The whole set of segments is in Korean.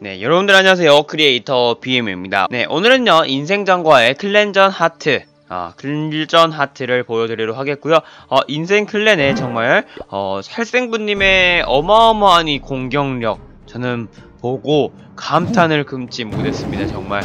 네, 여러분들 안녕하세요. 크리에이터 BM입니다. 네, 오늘은요, 인생전과의 클랜전 하트, 아, 클전 하트를 보여드리도록 하겠고요. 어, 인생 클랜에 정말, 어, 살생부님의 어마어마한 이 공격력, 저는 보고 감탄을 금치 못했습니다, 정말.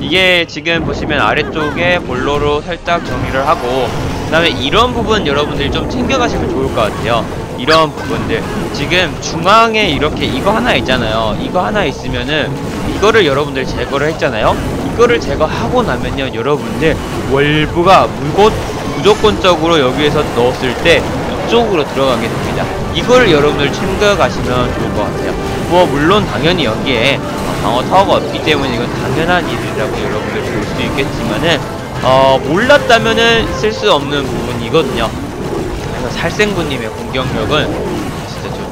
이게 지금 보시면 아래쪽에 볼로로 살짝 정리를 하고, 그 다음에 이런 부분 여러분들이 좀 챙겨가시면 좋을 것 같아요. 이런 부분들. 지금 중앙에 이렇게 이거 하나 있잖아요. 이거 하나 있으면은 이거를 여러분들 제거를 했잖아요. 이거를 제거하고 나면요 여러분들 월부가 무조, 무조건적으로 여기에서 넣었을 때 이쪽으로 들어가게 됩니다. 이거를 여러분들 챙겨가시면 좋을 것 같아요. 뭐 물론 당연히 여기에 방어 타워가 없기 때문에 이건 당연한 일이라고 여러분들 볼 수 있겠지만은 어 몰랐다면은 쓸 수 없는 부분이거든요 그래서 살생부님의 공격력은 진짜 좀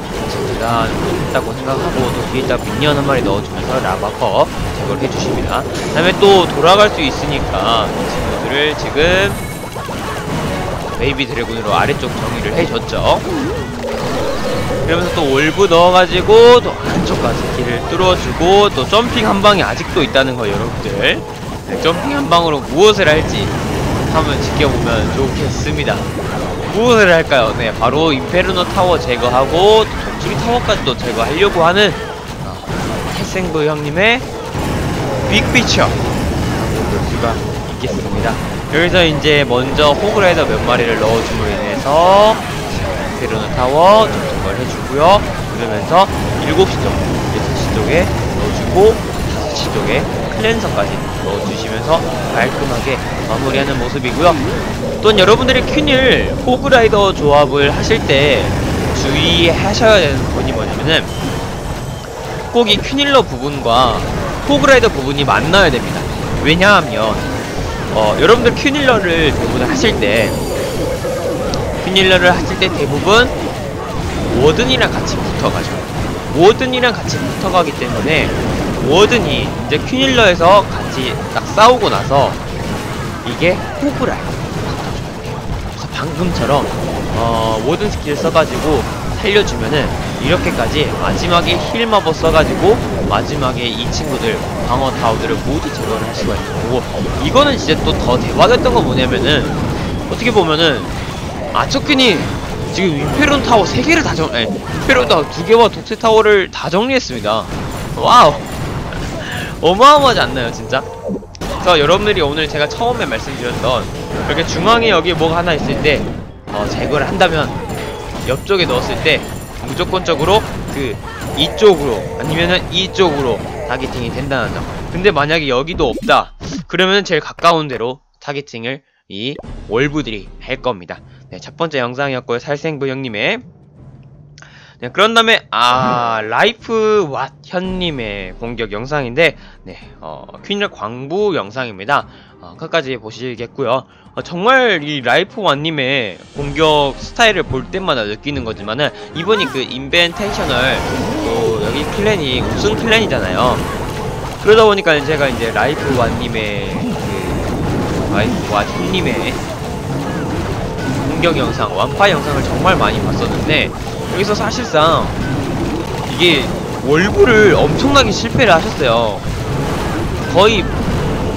대단하다고 생각하고 또 뒤에다 미니언 한 마리 넣어주면서 라바커 제거를 해주십니다. 그 다음에 또 돌아갈 수 있으니까 이 친구들을 지금 베이비 드래곤으로 아래쪽 정리를 해줬죠. 그러면서 또 올브 넣어가지고 또 한쪽까지 길을 뚫어주고 또 점핑 한 방이 아직도 있다는 거 여러분들 네, 점핑 한 방으로 무엇을 할지 한번 지켜보면 좋겠습니다. 무엇을 할까요? 네, 바로 인페르노 타워 제거하고 독수리 타워까지도 제거하려고 하는 어, 태생부 형님의 빅피처 볼 수가 있겠습니다. 여기서 이제 먼저 호그라이더 몇 마리를 넣어줌으로 인해서 인페르노 타워 접촉을 해주고요. 그러면서 7시 쪽, 6시 쪽에 넣어주고 5시 쪽에 클렌서까지 넣어주시면서 깔끔하게 마무리하는 모습이고요. 또 여러분들이 퀸을 호그라이더 조합을 하실 때 주의하셔야 되는 부분이 뭐냐면은 꼭 이 퀸일러 부분과 호그라이더 부분이 만나야 됩니다. 왜냐하면 어, 여러분들 퀸일러를 대부분 하실 때 퀸일러를 하실 때 대부분 워든이랑 같이 붙어가죠. 워든이랑 같이 붙어가기 때문에 워든이 이제 퀸일러에서 같이 딱 싸우고 나서 이게 돼요. 그래서 방금처럼 어, 모든 스킬 써가지고 살려주면은 이렇게까지 마지막에 힐 마법 써가지고 마지막에 이 친구들 방어 타워들을 모두 제거를 할 수가 있는 거고 이거는 진짜 또더 대박이었던 건 뭐냐면은 어떻게 보면은 아초퀸이 지금 임페론 타워 3개를 다 정, 에 임페론 타워 2개와 독세 타워를 다 정리했습니다. 와우! 어마어마하지 않나요, 진짜? 그래서 여러분들이 오늘 제가 처음에 말씀드렸던 이렇게 중앙에 여기 뭐가 하나 있을 때 어, 제거를 한다면 옆쪽에 넣었을 때 무조건적으로 그 이쪽으로 아니면은 이쪽으로 타겟팅이 된다는 점. 근데 만약에 여기도 없다. 그러면 제일 가까운 데로 타겟팅을 이 월부들이 할 겁니다. 네, 첫 번째 영상이었고요. 살생부 형님의 네, 그런 다음에 아 라이프 왓 현님의 공격 영상인데 네, 어, 퀸럴 광부 영상입니다. 어, 끝까지 보시겠고요. 어, 정말 이 라이프 왓님의 공격 스타일을 볼 때마다 느끼는 거지만은 이번이 그 인벤테이셔널 또 여기 클랜이 우승 클랜이잖아요. 그러다 보니까 제가 이제 라이프 왓님의 그 라이프 왓 현님의 공격 영상, 완파 영상을 정말 많이 봤었는데 여기서 사실상 이게 월구를 엄청나게 실패를 하셨어요. 거의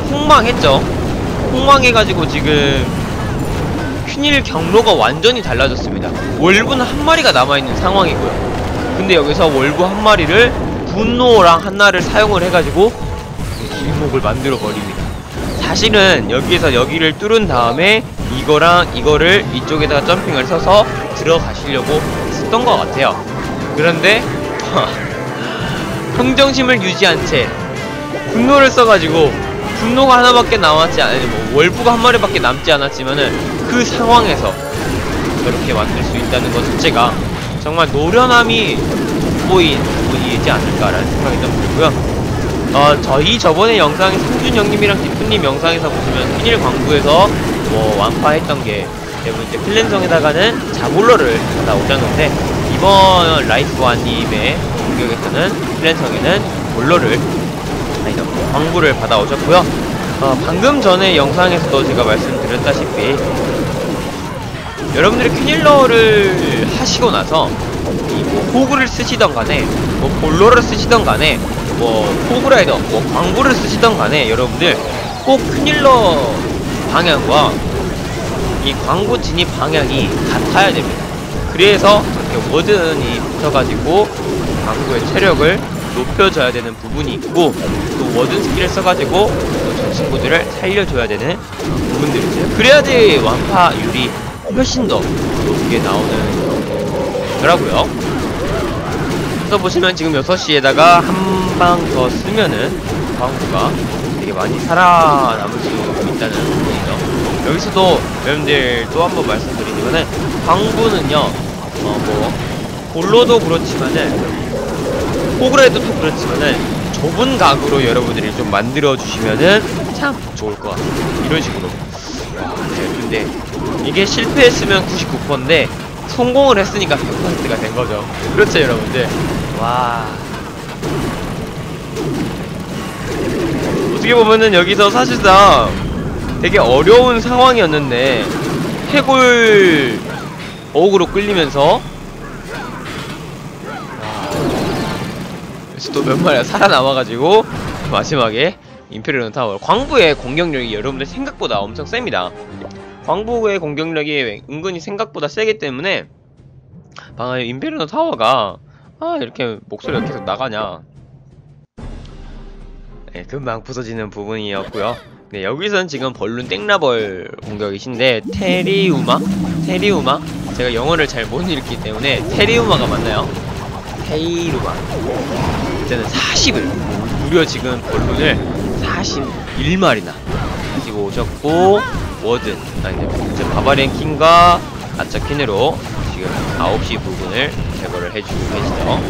폭망했죠. 폭망해가지고 지금 퀸일 경로가 완전히 달라졌습니다. 월구는 한 마리가 남아있는 상황이고요. 근데 여기서 월구 한 마리를 분노랑 하나를 사용을 해가지고 길목을 만들어 버립니다. 사실은 여기에서 여기를 뚫은 다음에 이거랑 이거를 이쪽에다가 점핑을 서서 들어가시려고 했던 것 같아요. 그런데 평정심을 유지한 채 분노를 써가지고 분노가 하나밖에 남았지 않아요. 뭐 월부가 한 마리밖에 남지 않았지만은 그 상황에서 저렇게 만들 수 있다는 것 자체가 정말 노련함이 돋보인 부분이지 않을까라는 생각이 좀 들고요. 어, 저희 저번에 영상에 상준 형님이랑 디프님 영상에서 보시면 퀸일 광부에서 뭐 완파했던 게 대부분 이제 클랜성에다가는 자볼러를 받아 오셨는데 이번 라이프와님의 공격에서는 클랜성에는 볼러를 아니 광부를 받아 오셨고요. 어, 방금 전에 영상에서도 제가 말씀드렸다시피 여러분들이 퀸일러를 하시고 나서 이뭐 호구를 쓰시던 간에 뭐 볼로를 쓰시던 간에 뭐 호구라이더 뭐 광부를 쓰시던 간에 여러분들 꼭 큰일러 방향과 이 광부 진입 방향이 같아야 됩니다. 그래서 이렇게 워든이 붙어가지고 광부의 체력을 높여줘야 되는 부분이 있고 또 워든 스킬을 써가지고 또저 친구들을 살려줘야 되는 부분들이죠. 그래야지 완파율이 훨씬 더 높게 나오는 거라고요. 그래서 보시면 지금 6시에다가 한 방 더 쓰면은 광부가 되게 많이 살아남을 수 있다는. 여기서도 여러분들 또 한 번 말씀드리지만은 광부는요, 어뭐 볼로도 그렇지만은 호그라이드도 그렇지만은 좁은 각으로 여러분들이 좀 만들어 주시면은 참 좋을 것 같아요. 이런 식으로. 와, 네, 근데 이게 실패했으면 99%인데 성공을 했으니까 100%가 된 거죠. 그렇죠, 여러분들. 와. 어떻게 보면은 여기서 사실상 되게 어려운 상황이었는데 해골 어그로 끌리면서 그래서 또 몇 마리가 살아남아가지고 마지막에 임페리온 타워. 광부의 공격력이 여러분들 생각보다 엄청 셉니다. 광부의 공격력이 은근히 생각보다 세기 때문에 방금 임페리온 타워가 아 이렇게 목소리가 계속 나가냐. 네, 금방 부서지는 부분이었고요 네, 여기선 지금 벌룬 땡라벌 공격이신데 테리우마? 테리우마? 제가 영어를 잘 못 읽기 때문에 테리우마가 맞나요? 테이루마 이제는 40을 무려 지금 벌룬을 41마리나 가지고 오셨고 워든 아니 이제 바바리안 킹과 아차킨으로 지금 9시 부분을 제거를 해주고 계시죠.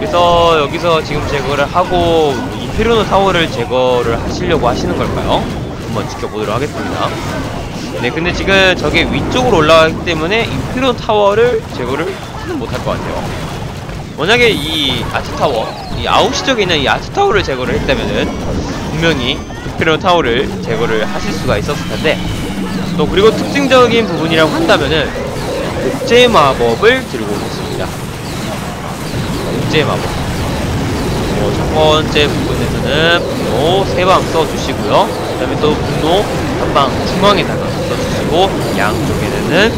그래서 여기서 지금 제거를 하고 이페르노 타워를 제거를 하시려고 하시는 걸까요? 한번 지켜보도록 하겠습니다. 네 근데 지금 저게 위쪽으로 올라가기 때문에 이페르노 타워를 제거를 못할 것 같아요. 만약에 이 아트타워, 이 9시 쪽에 있는 이 아트타워를 제거를 했다면은 분명히 이페르노 타워를 제거를 하실 수가 있었을 텐데 또 그리고 특징적인 부분이라고 한다면은 복제 마법을 들고 오셨습니다. 복제 마법. 뭐, 첫 번째 부분에서는 분노 3방 써주시고요. 그 다음에 또 분노 한 방 중앙에다가 써주시고, 양쪽에는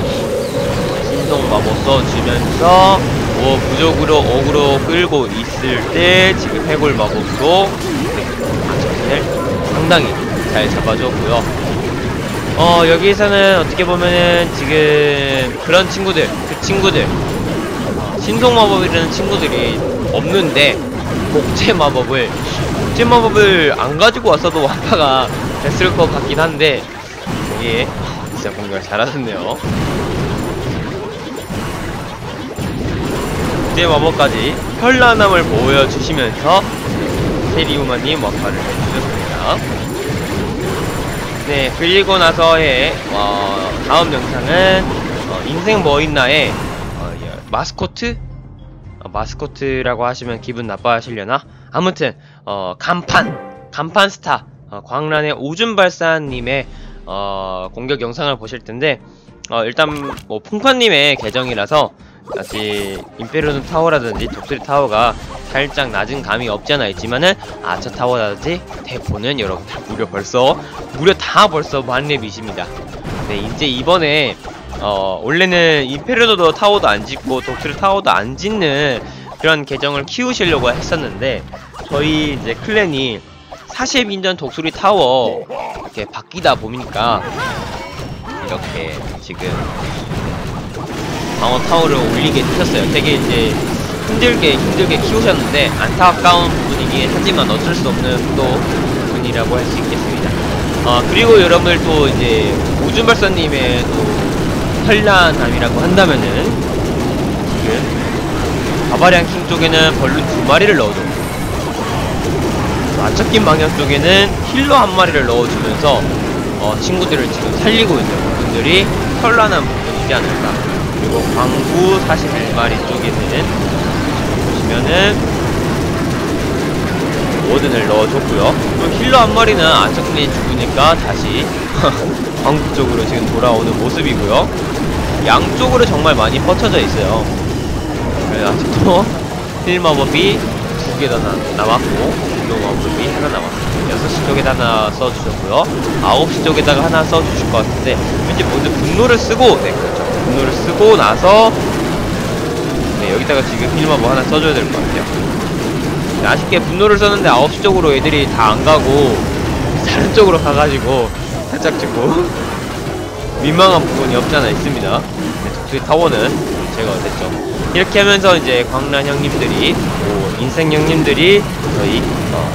신동 마법 써주면서, 뭐, 부적으로 어그로 끌고 있을 때, 지금 해골 마법으로, 아차kin을 상당히 잘 잡아줬고요. 어, 여기서는 어떻게 보면은 지금 그런 친구들, 그 친구들, 신속 마법이라는 친구들이 없는데 복제 마법을 복제 마법을 안 가지고 왔어도 완파가 됐을 것 같긴 한데 이게 진짜 공격을 잘하셨네요. 복제 마법까지 현란함을 보여주시면서 세리우마님 완파를 해주셨습니다. 네, 그리고 나서의 어, 다음 영상은 어, 인생 뭐 있나의 어, 예, 마스코트? 어, 마스코트라고 하시면 기분 나빠하시려나? 아무튼 어, 간판! 간판 스타! 어, 광란의 오줌발사님의 어, 공격 영상을 보실 텐데 어, 일단 뭐 풍파님의 계정이라서 아직 임페르노 타워라든지 독수리 타워가 살짝 낮은 감이 없지 않아 있지만은 아처 타워라든지 대포는 여러분들 무려 벌써 무려 다 벌써 만렙이십니다. 네 이제 이번에 어 원래는 임페르노도 타워도 안 짓고 독수리 타워도 안 짓는 그런 계정을 키우시려고 했었는데 저희 이제 클랜이 40인전 독수리 타워 이렇게 바뀌다 보니까 이렇게 지금 방어 타워를 올리게 되셨어요. 되게 이제 힘들게 힘들게 키우셨는데 안타까운 부분이긴 하지만 어쩔 수 없는 또 부분이라고 할 수 있겠습니다. 어, 그리고 여러분들 또 이제 우주발사님의 또 현란함이라고 한다면은 지금 바바리안 킹 쪽에는 벌룬 두 마리를 넣어줘. 맞춰낀 방향 쪽에는 힐러 한 마리를 넣어주면서 어, 친구들을 지금 살리고 있는 부분들이 현란한 부분이지 않을까. 그리고 광부 41마리 쪽에는 보시면은 워든을 넣어줬고요. 그리고 힐러 한 마리는 안정리 죽으니까 다시 광부 쪽으로 지금 돌아오는 모습이고요. 양쪽으로 정말 많이 뻗쳐져 있어요. 아직도 힐 마법이 두 개다 나- 남았고 공룡 마법이 하나 남았습니다 6시 쪽에다 하나 써주셨고요 9시 쪽에다가 하나 써주실 것 같은데 왠지 먼저 분노를 쓰고 네 그렇죠 분노를 쓰고 나서 네 여기다가 지금 힐 마법 하나 써줘야 될 것 같아요. 네, 아쉽게 분노를 썼는데 9시 쪽으로 애들이 다 안 가고 다른 쪽으로 가가지고 살짝 찍고 민망한 부분이 없잖아 있습니다. 네, 독수리 타워는 제가 됐죠. 이렇게 하면서 이제 광란 형님들이 뭐 인생 형님들이 저희 어,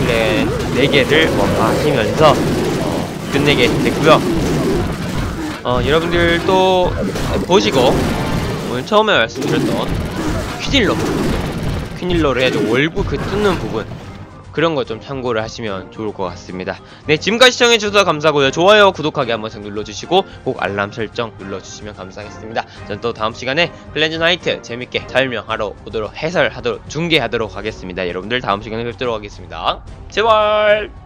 플랜 4개를 원파하시면서 어, 끝내게 됐고요 어, 여러분들 또 보시고 오늘 처음에 말씀드렸던 퀴딜러 퀴닐러를 해야죠 월구 그 뚫는 부분 그런 거 좀 참고를 하시면 좋을 것 같습니다. 네, 지금까지 시청해주셔서 감사하고요. 좋아요, 구독하기 한 번씩 눌러주시고 꼭 알람 설정 눌러주시면 감사하겠습니다. 전 또 다음 시간에 플랜즈 나이트 재밌게 설명하러 오도록 해설하도록 중계하도록 하겠습니다. 여러분들 다음 시간에 뵙도록 하겠습니다. 제발!